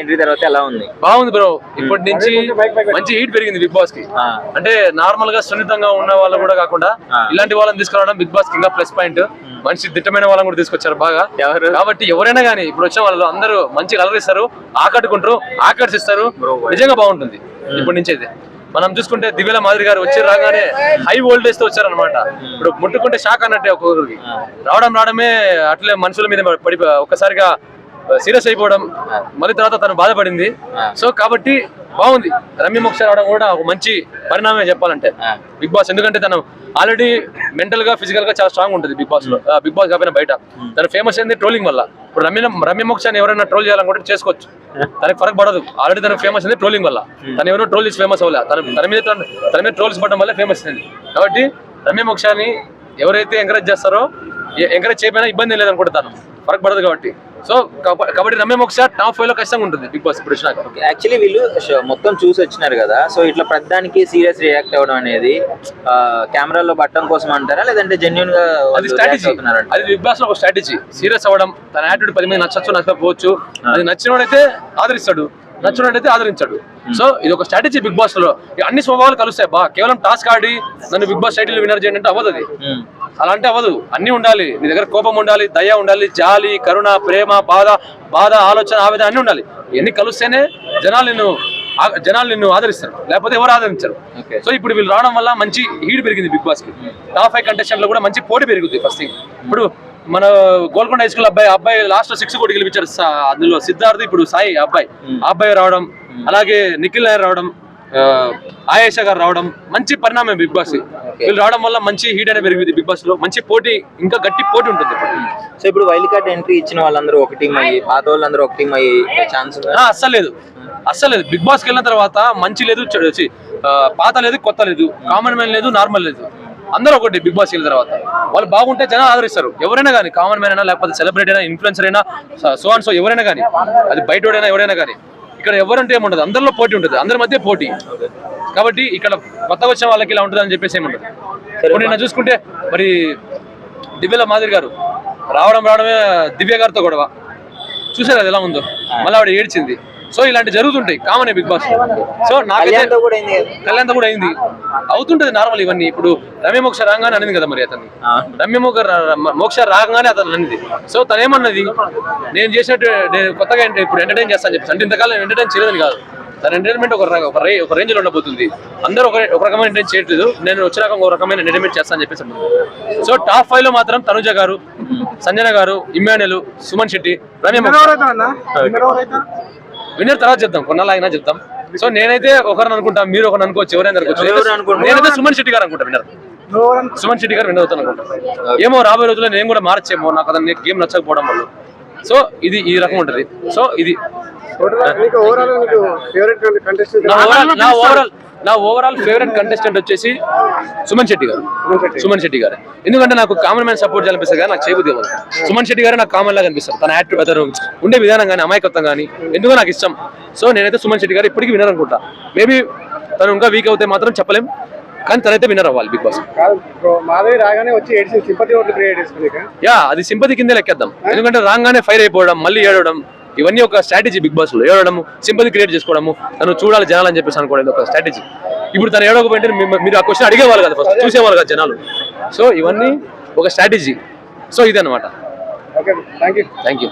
Entry తర్వాత ఎలా ఉంది? బాగుంది బ్రో. ఇప్పటి నుంచి మంచి హీట్ పెరిగింది బిగ్ బాస్కి. అంటే నార్మల్గా సున్నితంగా ఉన్న వాళ్ళు కూడా కాకుండా. ఇలాంటి వాళ్ళని తీసుకురావడం బిగ్ బాస్కి ఇంకా ప్లస్ పాయింట్ మంచి దిట్టమైన వాళ్ళని కూడా తీసుకొచ్చారు బాగా. ఎవరు? కాబట్టి ఎవరైనా కానీ ఇప్పుడు వచ్చిన వాళ్ళు అందరూ మంచి కలరిస్తారు ఆకట్టుకుంటారు ఆకర్షిస్తారు. నిజంగా బాగుంటుంది ఇప్పటి నుంచి అయితే. మనం చూసుకుంటే దివ్యల మాదిరి గారు వచ్చి రాగానే హై వోల్టేజ్తో వచ్చారనమాట ఇప్పుడు ముట్టుకుంటే షాక్ అన్నట్టే ఒక్కొక్కరికి రావడం రావడమే అట్లే మనుషుల మీద పడి ఒక్కసారిగా సీరియస్ అయిపోవడం మళ్ళీ తర్వాత తను బాధపడింది. సో కాబట్టి బాగుంది. రమ్య మోక్ష రావడం కూడా ఒక మంచి పరిణామమే చెప్పాలంటే. బిగ్ బాస్ ఎందుకంటే తను ఆల్రెడీ మెంటల్గా ఫిజికల్గా చాలా స్ట్రాంగ్ ఉంటుంది బిగ్ బాస్లో బిగ్ బాస్ కాకపోయినా బయట. తను ఫేమస్ అయింది ట్రోలింగ్ వల్ల. ఇప్పుడు రమ్య రమ్య మోక్షాన్ని ఎవరైనా ట్రోల్ చేయాలనుకుంటే చేసుకోవచ్చు. తనకి ఫరక్ పడదు. ఆల్రెడీ తనకు ఫేమస్ అయింది ట్రోలింగ్ వల్ల. తను ఎవరో ట్రోల్ చేసి ఫేమస్ అవ్వలే. తన తన మీద తన తన మీద ట్రోల్స్ పడడం వల్ల ఫేమస్ అయింది. కాబట్టి రమ్య మోక్షాన్ని ఎవరైతే ఎంకరేజ్ చేస్తారో ఎంకరేజ్ చేయకపోయినా ఇబ్బంది లేదు అనుకుంటాను ఫరక్ పడదు కాబట్టి. సో కబ- కాబట్టి రమ్య మోక్ష టాప్ ఫైవ్లో ఖచ్చితంగా ఉంటుంది బిగ్ బాస్ ఇప్పుడు యాక్చువల్లీ వీళ్ళు మొత్తం చూసి వచ్చినారు కదా. సో ఇట్లా ప్రతిదానికి సీరియస్ రియాక్ట్ అవ్వడం అనేది కెమెరాలో పట్టడం కోసం అంటారా? లేదంటే జెన్యున్గా అది స్ట్రాటజీ అది బిగ్ బాస్లో ఒక స్ట్రాటజీ సీరియస్ అవ్వడం తన యాటిట్యూడ్ పది మంది నచ్చచ్చు నచ్చకపోవచ్చు. అది నచ్చినోడైతే ఆదరిస్తాడు. నచ్చినోడైతే ఆదరించాడు. సో ఇది ఒక స్ట్రాటజీ బిగ్ బాస్లో. అన్ని స్వభావాలు కలుస్తాయి. బా కేవలం టాస్క్ ఆడి నన్ను బిగ్ బాస్ టైటిల్ విన్నర్ చేయండి అంటే అవ్వదు అది. ఉమ్. అలా అంటే అవ్వదు. అన్ని ఉండాలి. నీ దగ్గర కోపం ఉండాలి దయ ఉండాలి జాలి కరుణ ప్రేమ బాధ బాధ ఆలోచన ఆవేదన అన్ని ఉండాలి. ఇవన్నీ కలిస్తేనే జనాలు నిన్ను జనాలు నిన్ను ఆదరిస్తారు. లేకపోతే ఎవరు ఆదరించరు. సో ఇప్పుడు వీళ్ళు రావడం వల్ల మంచి హీడ్ పెరిగింది బిగ్ బాస్కి. టాప్ ఫైవ్ కంటెస్టెంట్లో కూడా మంచి పోటీ పెరుగుతుంది ఫస్ట్ థింగ్ ఇప్పుడు మన గోల్కొండ హై స్కూల్ అబ్బాయి అబ్బాయి లాస్ట్ సిక్స్ కోటి గెలిపించాడు సా- అందులో సిద్ధార్థ్ ఇప్పుడు సాయి అబ్బాయి. ఆ అబ్బాయి రావడం అలాగే నిఖిల్ నాయర్ రావడం ఆయేషా గారు రావడం మంచి పరిణామం బిగ్ బాస్. వీళ్ళు రావడం వల్ల మంచి హీట్ అనేది పెరిగింది బిగ్ బాస్లో. మంచి పోటీ ఇంకా గట్టి పోటీ ఉంటుంది సో ఇప్పుడు వైల్డ్ కార్డ్ ఎంట్రీ ఇచ్చిన వాళ్ళందరూ ఒక టీం అయ్యి పాత వాళ్ళందరూ ఒక టీం అయ్యి ఛాన్స్ అస్సలు లేదు. అస్సలు లేదు. బిగ్ బాస్కి వెళ్ళిన తర్వాత మంచి లేదు పాత లేదు కొత్త లేదు. కామన్ మ్యాన్ లేదు నార్మల్ లేదు. అందరూ ఒకటి బిగ్ బాస్ వెళ్ళిన తర్వాత. వాళ్ళు బాగుంటే జనాలు ఆదరిస్తారు. ఎవరైనా కానీ కామన్ మ్యాన్ అయినా లేకపోతే సెలబ్రిటీ అయినా ఇన్ఫ్లుయెన్సర్ అయినా సో అండ్ సో ఎవరైనా కానీ అది బయటోడైనా ఎవరైనా కానీ ఇక్కడ ఎవరంటే ఏముండదు. అందరిలో పోటీ ఉంటుంది. అందరి మధ్య పోటీ. కాబట్టి ఇక్కడ కొత్తగా వచ్చిన వాళ్ళకి ఇలా ఉంటుంది అని చెప్పేసి ఏముండదు. ఇప్పుడు నిన్న చూసుకుంటే మరి దివ్యల మాదిరి గారు రావడం రావడమే దివ్య గారితో గొడవ. చూసారు అది ఎలా ఉందో? మళ్ళీ ఆవిడ ఏడ్చింది. సో ఇలాంటి జరుగుతుంటాయి. Common big boss. సో నాకైతే కళ్యాణ్తో కూడా అయింది కదా. కళ్యాణ్ కూడా అయింది. అవుతుంటది నార్మల్ ఇవన్నీ. ఇప్పుడు రమ్య మోక్ష రాగానే అనింది కదా మరి అతన్ని. ఆ. రమ్య మోక్ష మోక్ష రాగానే అతను అనింది. సో తను ఏమన్నది నేను చేసినట్టు నేను కొత్తగా ఇప్పుడు ఎంటర్టైన్ చేస్తాను చెప్పి అంటే ఇంతకాలం ఎంటర్టైన్ చేయలేదని కాదు. తన ఎంటర్టైన్మెంట్ ఒక ర- ఒక రే ఒక రేంజ్లో ఉండబోతుంది. అందరూ ఒక ఒక రకమైన ఎంటర్టైన్ చేయట్లేదు. నేను వచ్చినాక ఒక రకమైన ఎంటర్టైన్మెంట్ చేస్తాను చెప్పేసి అన్నది. సో టాప్ ఫైవ్లో మాత్రం తనుజ గారు సంజన గారు ఇమ్మానుయల్ సుమన్ శెట్టి రమ్య మోక్ష. విన్నర్ తర్వాత చెప్తాం కొన్నాళ్ళు అయినా చెప్తాం సో నేనైతే ఒకరిని అనుకుంటా మీరు ఒకరిని అనుకోవచ్చు ఎవరైనా అనుకోవచ్చు? నేనైతే సుమన్ శెట్టి గారు అనుకుంటా విన్నర్. సుమన్ శెట్టి గారు విన్నర్ అవుతాను అనుకుంటా. ఏమో రాబోయే రోజుల్లో నేను కూడా మార్చేమో నాకు అతని గేమ్ నచ్చకపోవడం వల్ల. సో ఇది ఈ రకం ఉంటది. సో ఇది నీకు ఓవరాల్ నీకు ఫేవరెట్ కంటెస్టెంట్ నా ఓవరాల్ నా ఓవరాల్ ఫేవరెట్ కంటెస్టెంట్ వచ్చేసి సుమన్ శెట్టి గారు. సుమన్ శెట్టి. గారు. ఎందుకంటే నాకు కామన్ మ్యాన్ సపోర్ట్ చేయాలనిపిస్తుంది కానీ నాకు చేయబుద్ధి అవ్వదు సుమన్ శెట్టి గారు నాకు కామన్ లాగా అనిపిస్తారు. తన యాక్టివ్ అతను ఉండే విధానం కానీ అమాయకత్వం కానీ ఎందుకో నాకు ఇష్టం. సో నేనైతే సుమన్ శెట్టి గారు ఇప్పటికీ వినర్ అనుకుంటా. మేబీ తను ఇంకా వీక్ అవుతే మాత్రం చెప్పలేం. కానీ తనైతే వినర్ అవ్వాలి బిగ్ బాస్. కాదు రాగానే వచ్చి సింపతి యా అది సింపతి కిందే లెక్కేద్దాం. ఎందుకంటే రాగానే ఫైర్ అయిపోవడం మళ్ళీ ఏడవడం ఇవన్నీ ఒక స్ట్రాటజీ బిగ్ బాస్లో ఏడవడం సింపతి క్రియేట్ చేసుకోవడము తను చూడాలి జనాలు అని చెప్పేసి అనుకోవడం ఒక స్ట్రాటజీ ఇప్పుడు తను ఏడవకపోయింటే మీరు ఆ క్వశ్చన్ అడిగేవాళ్ళు కదా ఫస్ట్ చూసేవాళ్ళు కదా జనాలు. సో ఇవన్నీ ఒక స్ట్రాటజీ సో ఇదన్నమాట. Thank you